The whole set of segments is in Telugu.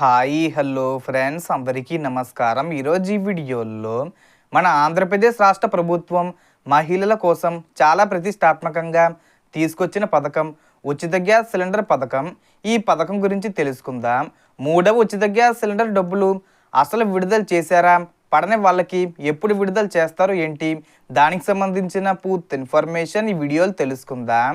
Hi hello friends. అందరికీ నమస్కారం. ఈరోజు ఈ వీడియోలో మన ఆంధ్రప్రదేశ్ రాష్ట్ర ప్రభుత్వం మహిళల కోసం చాలా ప్రతిష్టాత్మకంగా తీసుకొచ్చిన పథకం ఉచిత గ్యాస్ సిలిండర్ పథకం. ఈ పథకం గురించి తెలుసుకుందాం. మూడవ ఉచిత గ్యాస్ సిలిండర్ డబ్బులు అసలు విడుదల చేశారా? పడని వాళ్ళకి ఎప్పుడు విడుదల చేస్తారు ఏంటి? దానికి సంబంధించిన పూర్తి ఇన్ఫర్మేషన్ ఈ వీడియోలు తెలుసుకుందాం.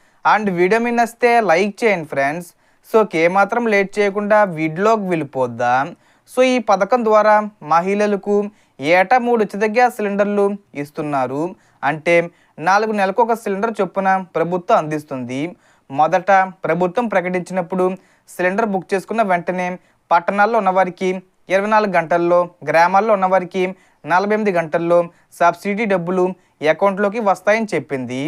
అండ్ వీడియో మీ నస్తే లైక్ చేయండి ఫ్రెండ్స్. సో మాత్రం లేట్ చేయకుండా వీడియోకి వెళ్ళిపోద్దాం. సో ఈ పథకం ద్వారా మహిళలకు ఏటా మూడు ఉచిత గ్యాస్ సిలిండర్లు ఇస్తున్నారు. అంటే నాలుగు నెలలకు ఒక సిలిండర్ చొప్పున ప్రభుత్వం అందిస్తుంది. మొదట ప్రభుత్వం ప్రకటించినప్పుడు సిలిండర్ బుక్ చేసుకున్న వెంటనే పట్టణాల్లో ఉన్నవారికి ఇరవై నాలుగు గంటల్లో గ్రామాల్లో ఉన్నవారికి నలభై ఎనిమిది గంటల్లో సబ్సిడీ డబ్బులు అకౌంట్లోకి వస్తాయని చెప్పింది.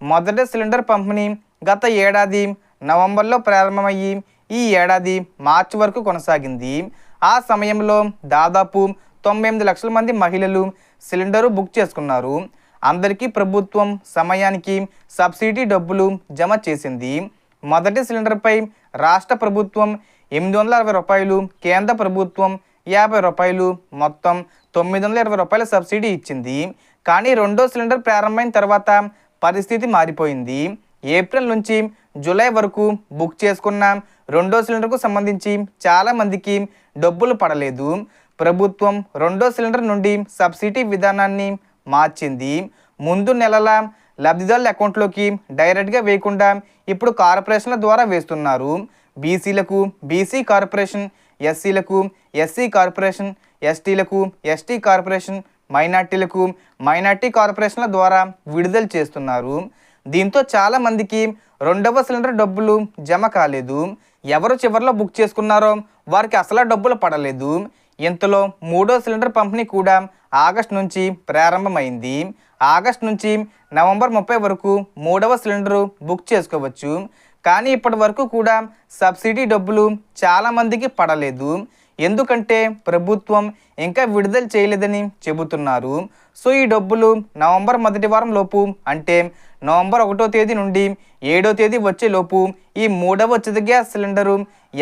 మొదటి సిలిండర్ పంపిణీ గత ఏడాది నవంబర్లో ప్రారంభమయ్యి ఈ ఏడాది మార్చి వరకు కొనసాగింది. ఆ సమయంలో దాదాపు తొంభై ఎనిమిది లక్షల మంది మహిళలు సిలిండరు బుక్ చేసుకున్నారు. అందరికీ ప్రభుత్వం సమయానికి సబ్సిడీ డబ్బులు జమ చేసింది. మొదటి సిలిండర్పై రాష్ట్ర ప్రభుత్వం ఎనిమిది వందల అరవై రూపాయలు కేంద్ర ప్రభుత్వం యాభై రూపాయలు మొత్తం తొమ్మిది వందల ఇరవై రూపాయల సబ్సిడీ ఇచ్చింది. కానీ రెండో సిలిండర్ ప్రారంభమైన తర్వాత పరిస్థితి మారిపోయింది. ఏప్రిల్ నుంచి జూలై వరకు బుక్ చేసుకున్న రెండో సిలిండర్కు సంబంధించి చాలామందికి డబ్బులు పడలేదు. ప్రభుత్వం రెండో సిలిండర్ నుండి సబ్సిడీ విధానాన్ని మార్చింది. ముందు నెలల లబ్ధిదారుల అకౌంట్లోకి డైరెక్ట్గా వేయకుండా ఇప్పుడు కార్పొరేషన్ల ద్వారా వేస్తున్నారు. బీసీలకు బీసీ కార్పొరేషన్ ఎస్సీలకు ఎస్సీ కార్పొరేషన్ ఎస్టీలకు ఎస్టీ కార్పొరేషన్ మైనార్టీలకు మైనార్టీ కార్పొరేషన్ల ద్వారా విడుదల చేస్తున్నారు. దీంతో చాలా మందికి రెండవ సిలిండర్ డబ్బులు జమ కాలేదు. ఎవరు చివరిలో బుక్ చేసుకున్నారో వారికి అసలు డబ్బులు పడలేదు. ఇంతలో మూడో సిలిండర్ పంపిణీ కూడా ఆగస్ట్ నుంచి ప్రారంభమైంది. ఆగస్ట్ నుంచి నవంబర్ ముప్పై వరకు మూడవ సిలిండరు బుక్ చేసుకోవచ్చు. కానీ ఇప్పటి వరకు కూడా సబ్సిడీ డబ్బులు చాలామందికి పడలేదు. ఎందుకంటే ప్రభుత్వం ఇంకా విడుదల చేయలేదని చెబుతున్నారు. సో ఈ డబ్బులు నవంబర్ మొదటి వారం లోపు అంటే నవంబర్ ఒకటో తేదీ నుండి ఏడో తేదీ వచ్చేలోపు ఈ మూడవ ఉచిత గ్యాస్ సిలిండరు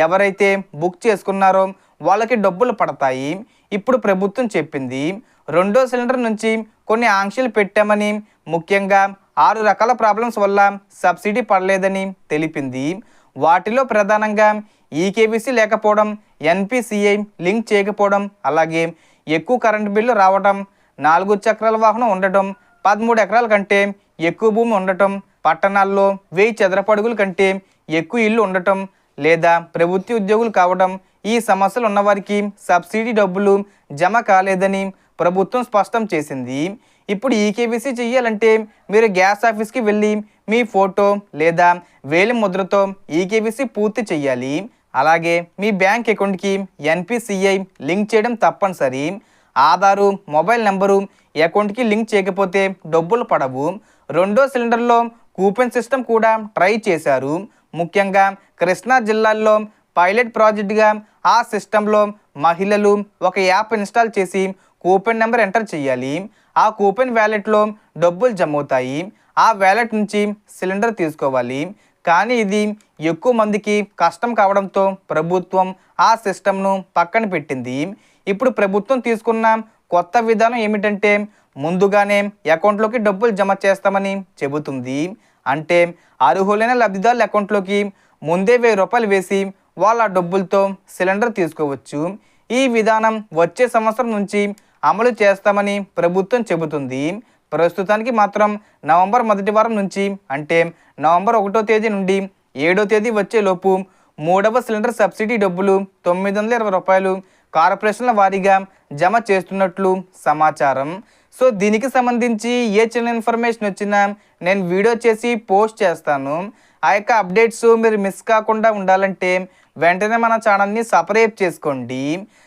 ఎవరైతే బుక్ చేసుకున్నారో వాళ్ళకి డబ్బులు పడతాయి. ఇప్పుడు ప్రభుత్వం చెప్పింది రెండో సిలిండర్ నుంచి కొన్ని ఆంక్షలు పెట్టామని ముఖ్యంగా ఆరు రకాల ప్రాబ్లమ్స్ వల్ల సబ్సిడీ పడలేదని తెలిపింది. వాటిలో ప్రధానంగా ఈకేబీసీ లేకపోవడం ఎన్పిసిఐ లింక్ చేయకపోవడం అలాగే ఎక్కువ కరెంటు బిల్లు రావడం నాలుగు చక్రాల వాహనం ఉండటం పదమూడు ఎకరాల కంటే ఎక్కువ భూమి ఉండటం పట్టణాల్లో వెయ్యి చదరపడుగుల కంటే ఎక్కువ ఇల్లు ఉండటం లేదా ప్రభుత్వ ఉద్యోగులు కావడం ఈ సమస్యలు ఉన్నవారికి సబ్సిడీ డబ్బులు జమ కాలేదని ప్రభుత్వం స్పష్టం చేసింది. ఇప్పుడు ఈకేబీసీ చెయ్యాలంటే మీరు గ్యాస్ ఆఫీస్కి వెళ్ళి మీ ఫోటో లేదా వేలి ముద్రతో ఈకేబీసీ పూర్తి చెయ్యాలి. అలాగే మీ బ్యాంక్ అకౌంట్కి ఎన్పిసిఐ లింక్ చేయడం తప్పనిసరి. ఆధారు మొబైల్ నెంబరు అకౌంట్కి లింక్ చేయకపోతే డబ్బులు పడవు. రెండో సిలిండర్లో కూపన్ సిస్టమ్ కూడా ట్రై చేశారు. ముఖ్యంగా కృష్ణా జిల్లాల్లో పైలట్ ప్రాజెక్టుగా ఆ సిస్టంలో మహిళలు ఒక యాప్ ఇన్స్టాల్ చేసి కూపన్ నెంబర్ ఎంటర్ చేయాలి. ఆ కూపన్ వ్యాలెట్లో డబ్బులు జమ అవుతాయి ఆ వ్యాలెట్ నుంచి సిలిండర్ తీసుకోవాలి. కానీ ఇది ఎక్కువ మందికి కష్టం కావడంతో ప్రభుత్వం ఆ సిస్టమ్ను పక్కన పెట్టింది. ఇప్పుడు ప్రభుత్వం తీసుకున్న కొత్త విధానం ఏమిటంటే ముందుగానే అకౌంట్లోకి డబ్బులు జమ చేస్తామని చెబుతుంది. అంటే అర్హులైన లబ్ధిదారుల అకౌంట్లోకి ముందే వెయ్యి రూపాయలు వేసి వాళ్ళ డబ్బులతో సిలిండర్ తీసుకోవచ్చు. ఈ విధానం వచ్చే సంవత్సరం నుంచి అమలు చేస్తామని ప్రభుత్వం చెబుతుంది. ప్రస్తుతానికి మాత్రం నవంబర్ మొదటి వారం నుంచి అంటే నవంబర్ ఒకటో తేదీ నుండి ఏడో తేదీ వచ్చేలోపు మూడవ సిలిండర్ సబ్సిడీ డబ్బులు తొమ్మిది వందల ఇరవై రూపాయలు కార్పొరేషన్ల వారీగా జమ చేస్తున్నట్లు సమాచారం. సో దీనికి సంబంధించి ఏ చిన్న ఇన్ఫర్మేషన్ వచ్చినా నేను వీడియో చేసి పోస్ట్ చేస్తాను. ఆ యొక్క అప్డేట్స్ మీరు మిస్ కాకుండా ఉండాలంటే వెంటనే మన ఛానల్ని సపరేట్ చేసుకోండి.